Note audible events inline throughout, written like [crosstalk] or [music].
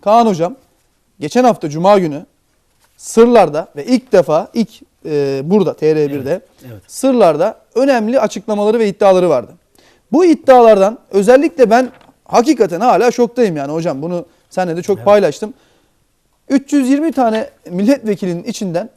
Kaan hocam geçen hafta Cuma günü Sırlar'da ve ilk defa ilk e, burada TR1'de evet. Sırlar'da önemli açıklamaları ve iddiaları vardı. Bu iddialardan özellikle ben hakikaten hala şoktayım yani hocam bunu seninle de çok Evet. paylaştım. 320 tane milletvekilinin içinden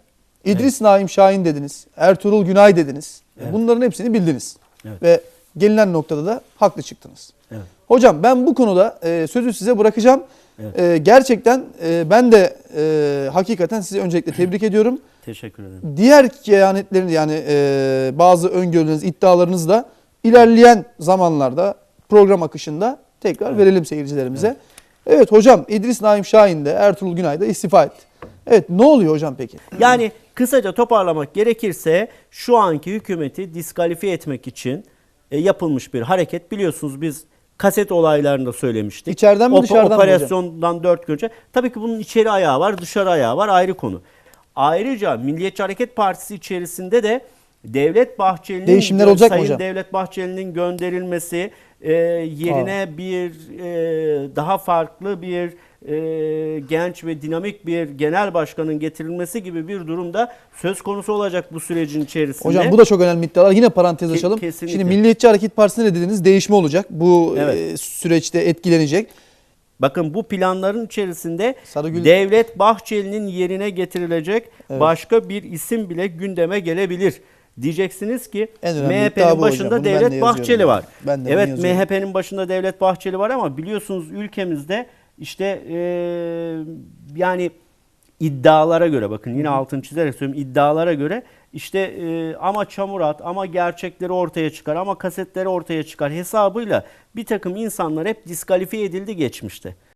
İdris Naim Şahin dediniz, Ertuğrul Günay dediniz. Evet. Bunların hepsini bildiniz. Evet. Ve gelinen noktada da haklı çıktınız. Evet. Hocam ben bu konuda e, sözü size bırakacağım. Evet. E, gerçekten e, ben de e, hakikaten sizi öncelikle [clears throat] tebrik ediyorum. Teşekkür ederim. Diğer kehanetlerini yani e, bazı öngörüleriniz, iddialarınızı da ilerleyen zamanlarda program akışında tekrar Evet. verelim seyircilerimize. Evet. hocam İdris Naim Şahin de Ertuğrul Günay da istifa etti. Evet ne oluyor hocam peki? Yani kısaca toparlamak gerekirse şu anki hükümeti diskalifiye etmek için e, yapılmış bir hareket. Biliyorsunuz biz kaset olaylarında söylemiştik. İçeriden mi, Opa- dışarıdan mı? Operasyondan dört gün önce. Tabii ki bunun içeri ayağı var, dışarı ayağı var ayrı konu. Ayrıca Milliyetçi Hareket Partisi içerisinde de Devlet Bahçeli'nin Değişimler olacak Sayın hocam? Devlet Bahçeli'nin gönderilmesi e, yerine bir e, daha farklı bir e, genç ve dinamik bir genel başkanın getirilmesi gibi bir durumda söz konusu olacak bu sürecin içerisinde. Hocam bu da çok önemli iddialar. Yine parantez Ke- açalım. kesinlikle. Şimdi Milliyetçi Hareket Partisi'ne ne dediniz? Değişme olacak. Bu Evet. e, süreçte etkilenecek. Bakın bu planların içerisinde Sarıgül- Devlet Bahçeli'nin yerine getirilecek Evet. başka bir isim bile gündeme gelebilir. Diyeceksiniz ki MHP'nin hocam. başında de Devlet Bahçeli var. Ben de evet. MHP'nin başında Devlet Bahçeli var ama biliyorsunuz ülkemizde işte eee, yani iddialara göre bakın yine altını çizerek söylüyorum iddialara göre işte eee, ama çamur at ama gerçekleri ortaya çıkar ama kasetleri ortaya çıkar hesabıyla bir takım insanlar hep diskalifiye edildi geçmişte.